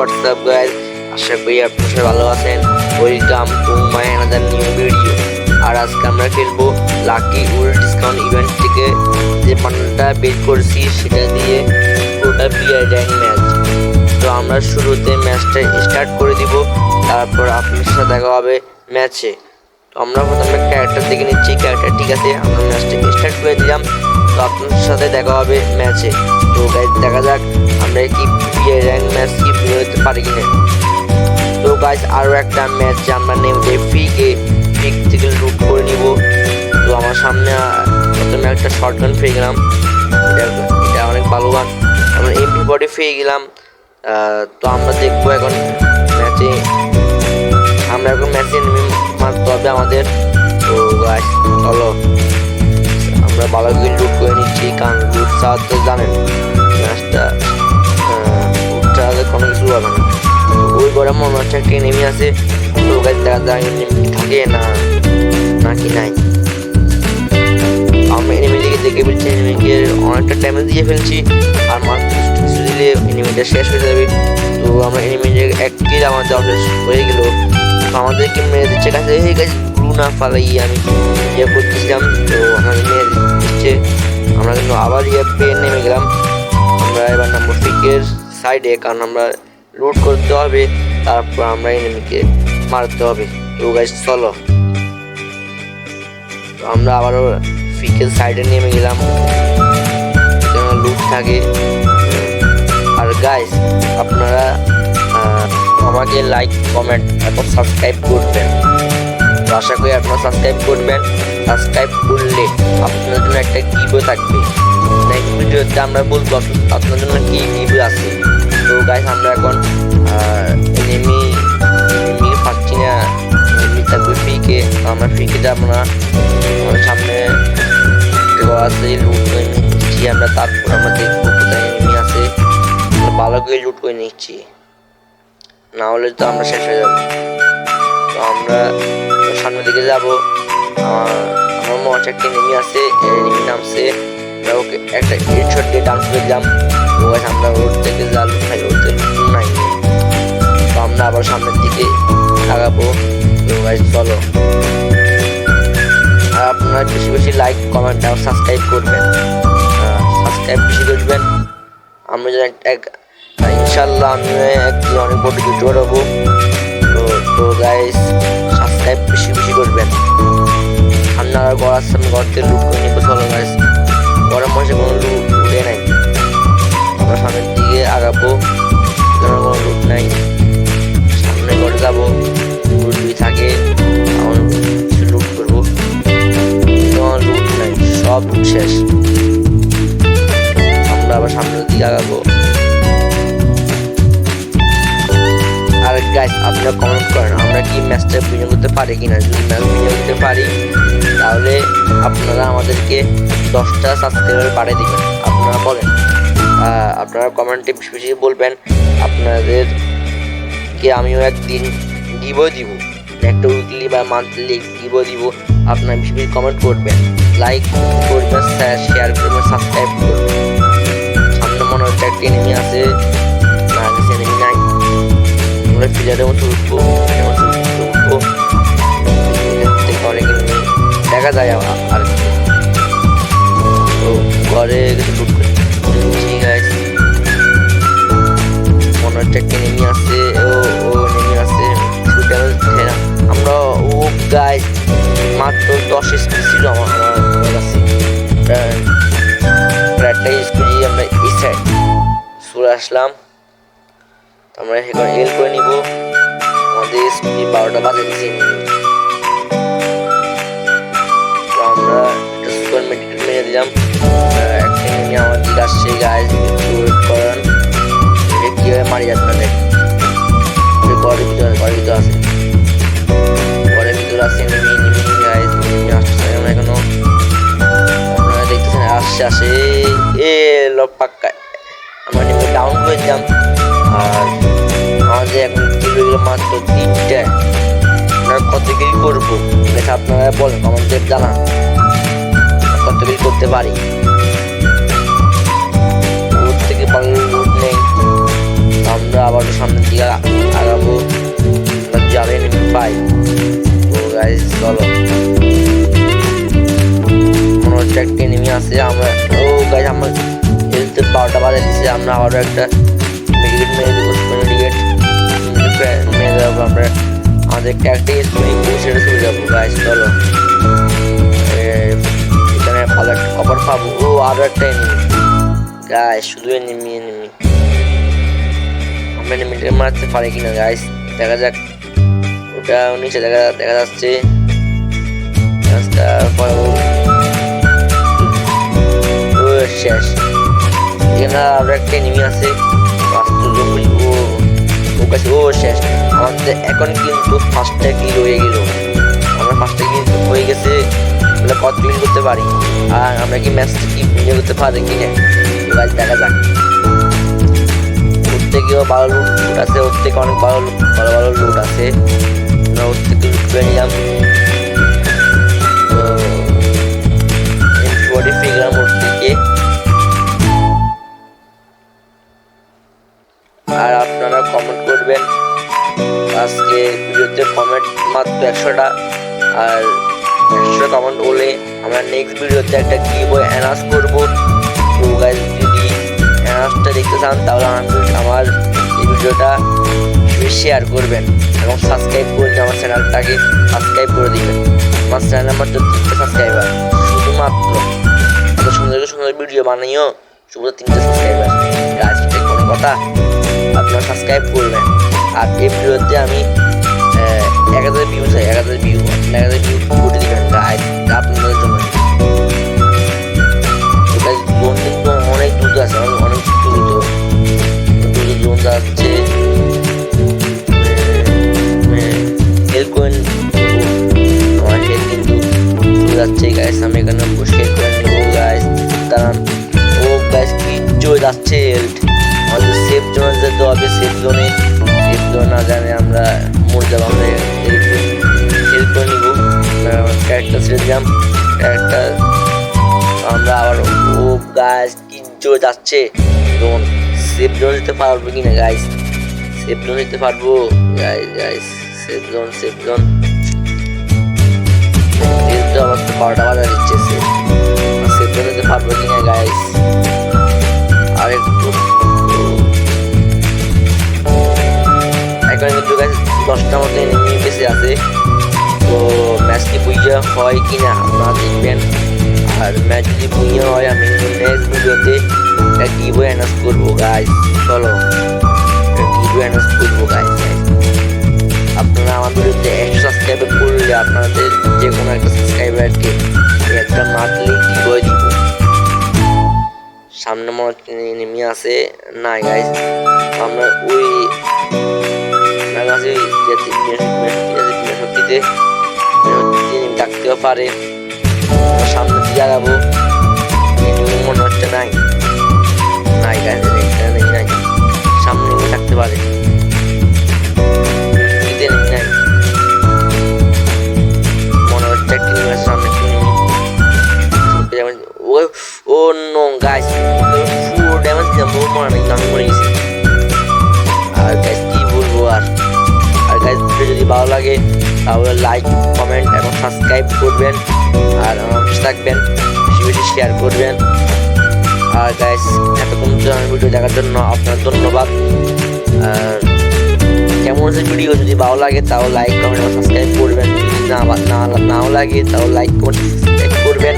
WhatsApp guys আশা করি আপনারা সবাই ভালো আছেন। Welcome to my another new video আর আজকে আমরা খেলব লাকি উল ডিসকাউন্ট ইভেন্ট থেকে যে পান্ডাটা বের করছি, সেটা দিয়ে পুরোটা প্লেয়ার র্যাঙ্ক ম্যাচ তো আমরা শুরুতে ম্যাচটা স্টার্ট করে দিব। তারপর আপনার সাথে দেখা হবে ম্যাচে তো আমরা প্রথমে ক্যারেক্টার দেখে নিচ্ছি। ক্যারেক্টার ঠিক আছে, আমরা ম্যাচটা স্টার্ট করে দিলাম। তো আপনার সাথে দেখা হবে ম্যাচে তো গাইজ দেখা যাক আমরা কি র্যাঙ্ক ম্যাচ কি প্লে হতে পারি কিনা। তো গাইজ আরও একটা ম্যাচ আমরা যে ফ্রিকে ফ্রিক থেকে লুট করে নিব। তো আমার সামনে প্রথমে একটা শর্ট গান পেয়ে গেলাম। এটা অনেক ভালো গান আমরা এমপি বডি পেয়ে গেলাম। তো আমরা দেখব এখন ম্যাচে। আমরা এখন ম্যাচে নেমে মারতে হবে আমাদের। তো গাছ চলো। আমরা ভালো করে লুট করে নিচ্ছি, কারণ লুট ছাড়া তো জানেন, ম্যাচটা লুট কোনো কিছু হবে না। ওই ঘরে মনে হচ্ছে একটা নেমে আছে, তো গাছ দেখা যায় থাকে না, নাকি নাই? আমরা এনিমি দিকে দেখে ফেলছি এনিমিকে অনেকটা ড্যামেজ দিয়ে ফেলছি, আর মাত্র কিছু দিলে শেষ হয়ে যাবে। তো আমরা এনিমিকে এক কিল হয়ে গেল। আমাদেরকে মেরে দিচ্ছে কাছে এই গাছ না ফালাই আমি ইয়ে করতেছিলাম, তো আমাদের মেরে দিচ্ছে আমরা কিন্তু আবার ইয়ে পেয়ে নেমে গেলাম। আমরা এবার নামবো ফিকের সাইডে কারণ আমরা লুট করতে হবে, তারপর আমরা এনিমিকে মারতে হবে। তো গাছ চলো। তো আমরা আবারও ফিকের সাইডে নেমে গেলাম। লুট থাকে। আর গাইস আপনারা আমাকে লাইক কমেন্ট এবং সাবস্ক্রাইব করবেন। তো আশা করি আপনারা সাবস্ক্রাইব করবেন। সাবস্ক্রাইব করলে আপনার জন্য একটা গিভও থাকবে। নেক্সট ভিডিওতে আমরা বলব আপ- আপনার জন্য কি গিভ আছে। তো গাইস আমরা এখন এনিমি এনিমি পাচ্ছি না। এনিমি থাকবে ফ্রিকে আমরা ফ্রিকে যাব না। সামনে আছে লুট করে নিচ্ছি। আমরা তারপর আমরা দেখব কোথায় এনিমি আছে। ভালো করে লুট করে নিচ্ছি। না হলে তো আমরা শেষ হয়ে যাব। তো সামনের দিকে যাব। আমার মনে একটা এনিমি আছে এনিমি নামছে। ওকে একটা হেডশট দিয়ে ডান্স করে দিলাম। তো আমরা ওর থেকে নাই ওর থেকে নাই। তো আমরা আবার সামনের দিকে আগাবো। তো চলো। আপনারা বেশি বেশি লাইক কমেন্ট আর সাবস্ক্রাইব করবেন। সাবস্ক্রাইব বেশি করবেন আমরা যেন এক ইনশাল্লাহ আমি একদিন অনেক বড় ইউটিউবার হব। তো তো গাইস সাবস্ক্রাইব বেশি বেশি করবেন। আপনারা ঘর আসছে আমি ঘর থেকে লুট করে নিবো চলো গাইস ঘরের মধ্যে কোনো লুট, লুটে নাই। আমরা সামনের দিকে আগাবো। কোনো লুট নাই। সামনে ঘরে যাব। লুট যদি থাকে কিছু লুট করব। কোনো লুট নাই, সব শেষ। আমরা আবার সামনের দিকে আগাবো। গাইস আপনারা কমেন্ট করেন, আমরা কি ম্যাচটা বিনিয়োগ করতে পারি কিনা? যদি ম্যাচ বিনিয়োগ করতে পারি, তাহলে আপনারা আমাদেরকে দশটা সাবস্ক্রাইবার বাড়িয়ে দিবেন, আপনারা বলেন। আপনারা কমেন্টে বেশি বেশি বলবেন আপনাদের কে আমিও একদিন দিব দিব, একটা উইকলি বা মান্থলি দিব দিব, আপনারা বেশি বেশি কমেন্ট করবেন। লাইক করবেন শেয়ার করবেন সাবস্ক্রাইব করবেন। সামনে মনে হচ্ছে একটা এনিমি আছে না আমরা প্লেয়ারের মতো উঠবো উঠবো অনেক দেখা যায় আর ঘরে কিছু এল করে নিব। আমাদের স্পিড বারোটা বাজে দিয়েছি আমরা সুপার মেডিকেল মেরে দিলাম আহ, আমার আসছে গায়ে ওয়েট করান। কীভাবে মারি যাচ্ছে ঘরের ভিতরে ঘরের ভিতরে আছে। মাত্র তিনটে। আপনারা কত কিল করব? এটা আপনারা বলেন আমাদের জানান। কত কিল করতে পারি। ওর থেকে ভালো লুট নেই। আমরা আবার সামনের দিকে আগাবো। আমরা যাবে নেমে পাই তো গাইস চলো। মনে হচ্ছে একটা এনিমি আমরা ও গাইস আমার হেলথের বারোটা বাজে আমরা আবারও একটা মেডিকেট মেরে দেবো। মেরে দেবো আমরা। আমাদের স্প্রিং সেটা চলে যাব গাইস চলো। এখানে ভালো একটা কভার পাবো। ও, আরও একটা এনিমি গাইস শুধু এনিমি এনিমি আমরা এনিমিটাকে মারতে পারি কিনা গাইস দেখা যাক। ওটা নিচে দেখা দেখা যাচ্ছে। রাস্তার পরে ও, শেষ। এখানে আরও একটা এনিমি আছে। বাস্তু জমি ও শেষ। আমাদের এখন কিন্তু ফার্স্টটা কিল হয়ে গেল। আমরা ফার্স্টটা কিন্তু হয়ে গেছে আমরা কত ক্লিন করতে পারি। আর আমরা কি ম্যাচ কি ইয়ে করতে পারি কি না দেখা যাক। ওর থেকেও ভালো লুট আছে, ওর থেকে অনেক ভালো ভালো ভালো লুট আছে। আমরা ওর থেকে লুট করে নিলাম। বডি ফিগলাম ওর থেকে। আর আপনারা কমেন্ট করবেন। আজকে ভিডিওতে কমেন্ট মাত্র একশোটা। আর একশোটা কমেন্ট হলে আমরা নেক্সট ভিডিওতে একটা কি বই অ্যানাউন্স করব যদি অ্যানাউন্সটা দেখতে চান, তাহলে আমি আমার এই ভিডিওটা শেয়ার করবেন। এবং সাবস্ক্রাইব করে আমার চ্যানেলটাকে সাবস্ক্রাইব করে দিবেন। আমার চ্যানেল আমার তিনটে সাবস্ক্রাইবার শুধুমাত্র। এত সুন্দর সুন্দর ভিডিও বানাইও। শুধু তিনটে সাবস্ক্রাইবার কোনো কথা। সাবস্ক্রাইব করবেন। আর এই ভিডিওতে আমি এক হাজার ভিউ চাই এক হাজার ভিউ এক হাজার ভিউ করে দিবেন আপনাদের জন্য। এটা কিন্তু অনেক দ্রুত আছে অনেক দ্রুত যাচ্ছে। যাচ্ছে এখানে বসে দাঁড়ান। ও চলে যাচ্ছে হবে সেফ জোনে সেফ জোন না জানে আমরা মরে যাব আমরা হেল্প করে নিব। ক্যারেক্টার ছেড়ে দিলাম। ক্যারেক্টার আমরা আবার, ও গাছ কি যাচ্ছে। জোন সেফ জোন যেতে পারব কিনা গাইস সেফ জোন যেতে পারব। Guys guys safe zone safe zone বারোটা বাজা দিচ্ছে সেফ সেফ জোন যেতে পারব কিনা গাইস আর একটু আছে। তো ম্যাচটি বুঝে হয় কি না আপনারা দেখবেন। আর ম্যাচ যদি বুঝে হয়, আমি নেক্সট ভিডিওতে একটা গিভও অ্যানাউন্স করব গাইস চলো। গিভও অ্যানাউন্স করব গাইস আপনারা আমার ভিডিওতে একশো সাবস্ক্রাইবার করলে আপনাদের যে কোনো একটা সাবস্ক্রাইবারকে একটা মান্থলি গিভও দিব। সামনে মনে নেমে আছে। না গাইস আমরা ওই কাছে থাকতেও পারে। সামনে দিয়ে আগাবো মনে হচ্ছে নাই। নাই গাইস এখানে সামনে থাকতে পারে। সাবস্ক্রাইব করবেন আর থাকবেন। বেশি শেয়ার করবেন। আর গাইস এতক্ষণ ভিডিও দেখার জন্য আপনার ধন্যবাদ। আর কেমন হচ্ছে ভিডিও যদি ভালো লাগে, তাও লাইক কমেন্ট এবং সাবস্ক্রাইব করবেন। না নাও লাগে, তাও লাইক কমেন্ট করবেন।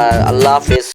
আর আল্লাহ হাফেজ।